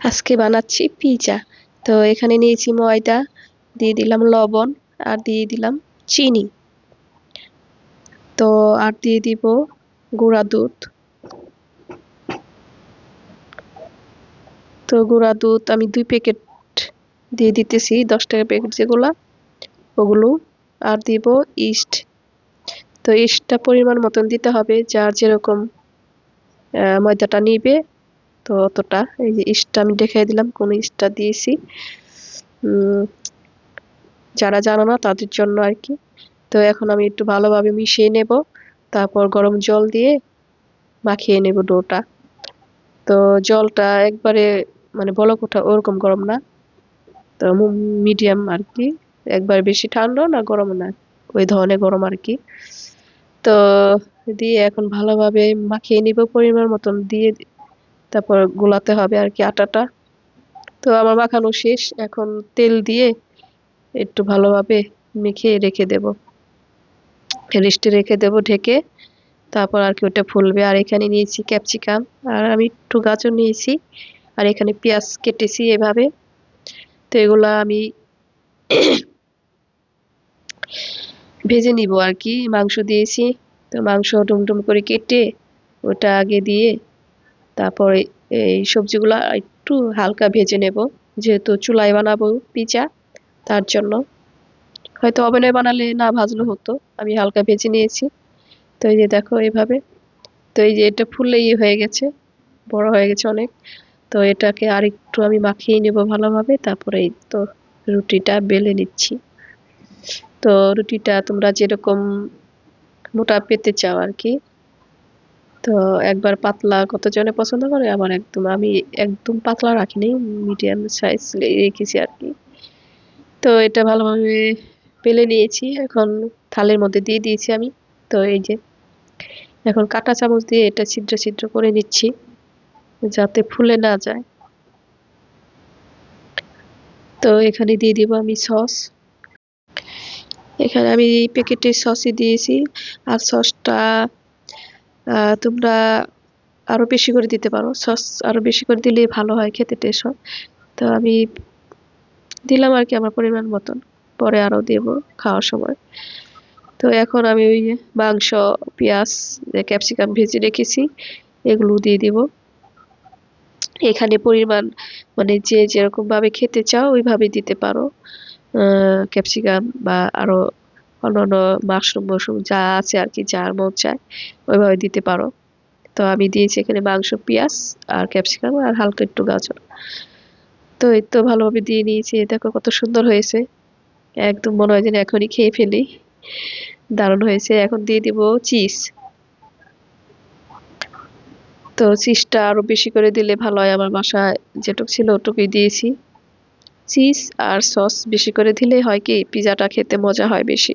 আজকে বানাচ্ছি পিজা। তো এখানে নিয়েছি ময়দা, দিয়ে দিলাম লবণ, আর দিয়ে দিলাম চিনি। তো আর দিয়ে দিব গুঁড়া দুধ। তো গুঁড়া দুধ আমি দুই প্যাকেট দিয়ে দিতেছি, দশ টাকা প্যাকেট যেগুলা, ওগুলো। আর দিব ইস্ট। তো ইস্টটা পরিমাণ মতন দিতে হবে, যার যেরকম ময়দাটা নিবে তো অতটা, এই যে ইস্টটা আমি দেখাই দিলাম, কোন ইস্টটা দিয়েছি। যারা জানো না, তাদের জন্য আর কি। তো এখন আমি একটু ভালোভাবে মিশিয়ে নেব, তারপর গরম জল দিয়ে মাখিয়ে নেব ডোটা। তো জলটা একবারে মানে বলক ওঠা ওরকম গরম না। তো মিডিয়াম আর কি, একবার বেশি ঠান্ডা না গরম না, ওই ধরনের গরম আর কি। তো দিয়ে এখন ভালোভাবে মাখিয়ে নিব পরিমাণ মতন, দিয়ে তারপর গোলাতে হবে আর কি আটাটা। তো আমার মাখানো শেষ, এখন তেল দিয়ে একটু ভালোভাবে মেখে রেখে দেব। রেস্টে রেখে দেব ঢেকে, তারপর আর কি ওটা ফুলবে। আর এখানে নিয়েছি ক্যাপসিকাম, আর আমি একটু গাজর নিয়েছি, আর এখানে পেঁয়াজ কেটেছি এভাবে। তো এগুলা আমি ভেজে নিব আর কি। মাংস দিয়েছি, তো মাংস ডুমডুম করে কেটে ওটা আগে দিয়ে তারপরে এই সবজিগুলো একটু হালকা ভেজে নেব, যেহেতু চুলায় বানাবো পিজা, তার জন্য। হয়তো ওভেনে বানালে না ভাজলে হতো, আমি হালকা ভেজে নিয়েছি। তো এই যে দেখো এভাবে। তো এই যে এটা ফুললেই হয়ে গেছে, বড় হয়ে গেছে অনেক। তো এটাকে আর একটু আমি মাখিয়ে নেব ভালোভাবে, তারপরে এই তো রুটিটা বেলে নিচ্ছি। তো রুটিটা তোমরা যেরকম মোটা পেতে চাও আর কি তো একবার পাতলা কত কতজনে পছন্দ করে? আবার একদম, আমি একদম পাতলা রাখিনি মিডিয়াম সাইজ রেখেছি আর কি। তো এটা ভালোভাবে পেলে নিয়েছি। এখন থালের মধ্যে দিয়ে দিয়েছি আমি। তো এই যে, এখন কাটা চামচ দিয়ে এটা ছিদ্র ছিদ্র করে নিচ্ছি, যাতে ফুলে না যায়। তো এখানে দিয়ে দিব আমি সস। এখানে আমি প্যাকেটের সসই দিয়েছি। আর সসটা তোমরা আরও বেশি করে দিতে পারো। সস আরও বেশি করে দিলে ভালো হয়, খেতে টেস্ট হয়। তো আমি দিলাম আর কি আমার পরিমাণ মতন। পরে আরও দেব খাওয়ার সময়। তো এখন আমি ওই মাংস, পেঁয়াজ ক্যাপসিকাম ভেজে রেখেছি, এগুলো দিয়ে দিব। এখানে পরিমাণ মানে যে যেরকমভাবে খেতে চাও, ওইভাবে দিতে পারো। ক্যাপসিকাম বা আরও অন্যান্য মাশরুম মশরুম যা আছে আর কি, যার মন চায়, ওইভাবে দিতে পারো। তো আমি দিয়েছি এখানে মাংস, পেঁয়াজ আর ক্যাপসিকাম আর হালকা একটু গাজর। তো এই তো ভালোভাবে দিয়ে নিয়েছি দেখো কত সুন্দর হয়েছে। একদম মনে হয় যেন এখনই খেয়ে ফেলি। দারুণ হয়েছে, এখন দিয়ে দিব চিজ। তো চিজটা আরও বেশি করে দিলে ভালো হয়, আমার বাসায় যেটুক ছিল ওটুকুই দিয়েছি। চিজ আর সস বেশি করে দিলে হয় কি, পিজাটা খেতে মজা হয় বেশি।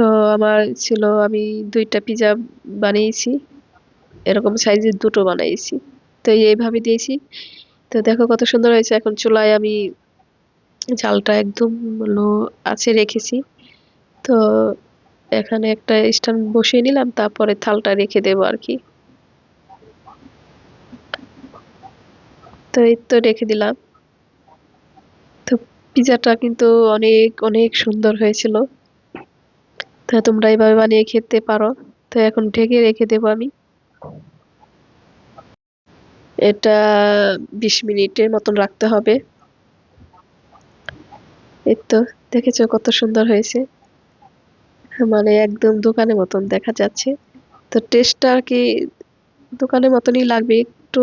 তো আমার ছিল, আমি দুইটা পিজা বানিয়েছি। এরকম সাইজের দুটো বানাইছি। তো এইভাবে দিয়েছি। তো দেখো কত সুন্দর হয়েছে। এখন চুলায় আমি চালটা একদম লো আছে রেখেছি। তো এখানে একটা স্ট্যান্ড বসিয়ে নিলাম, তারপরে থালটা রেখে দেবো আর কি। তো এই তো রেখে দিলাম। তো পিজাটা কিন্তু অনেক অনেক সুন্দর হয়েছিল। তো তোমরা এইভাবে বানিয়ে খেতে পারো। তো এখন ঢেকে রেখে দেবো আমি। এটা বিশ মিনিটের মতন রাখতে হবে। এই তো, দেখেছ কত সুন্দর হয়েছে। মানে একদম দোকানের মতন দেখা যাচ্ছে। তো টেস্টটা আর কি দোকানের মতনই লাগবে। একটু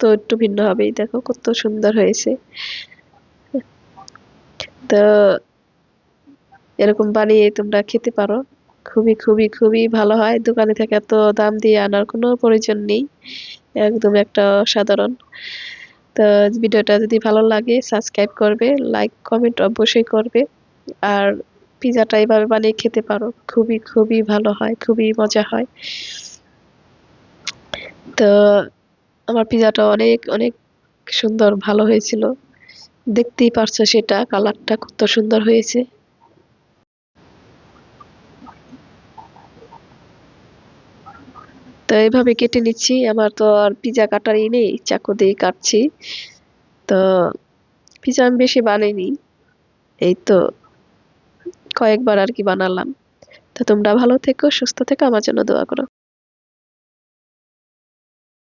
তো একটু ভিন্ন হবেই। দেখো কত সুন্দর হয়েছে। তো এরকম বানিয়ে তোমরা খেতে পারো। খুবই খুবই খুবই ভালো হয়। দোকানে থেকে এত দাম দিয়ে আনার কোনো প্রয়োজন নেই। একদম একটা সাধারণ তো ভিডিওটা যদি ভালো লাগে সাবস্ক্রাইব করবে লাইক কমেন্ট অবশ্যই করবে। আর পিজাটা এইভাবে বানিয়ে খেতে পারো। খুবই খুবই ভালো হয়। খুবই মজা হয়। তো আমার পিজাটা অনেক অনেক সুন্দর, ভালো হয়েছিল। দেখতেই পারছ সেটা কালারটা কত সুন্দর হয়েছে। তো এইভাবে কেটে নিচ্ছি। আমার তো আর পিজা কাটারই নেই, চাকু দিয়ে কাটছি। তো পিজা আমি বেশি বানাইনি। এই তো কয়েকবার আর কি বানালাম। তো তোমরা ভালো থেকো, সুস্থ থেকো, আমার জন্য দোয়া করো।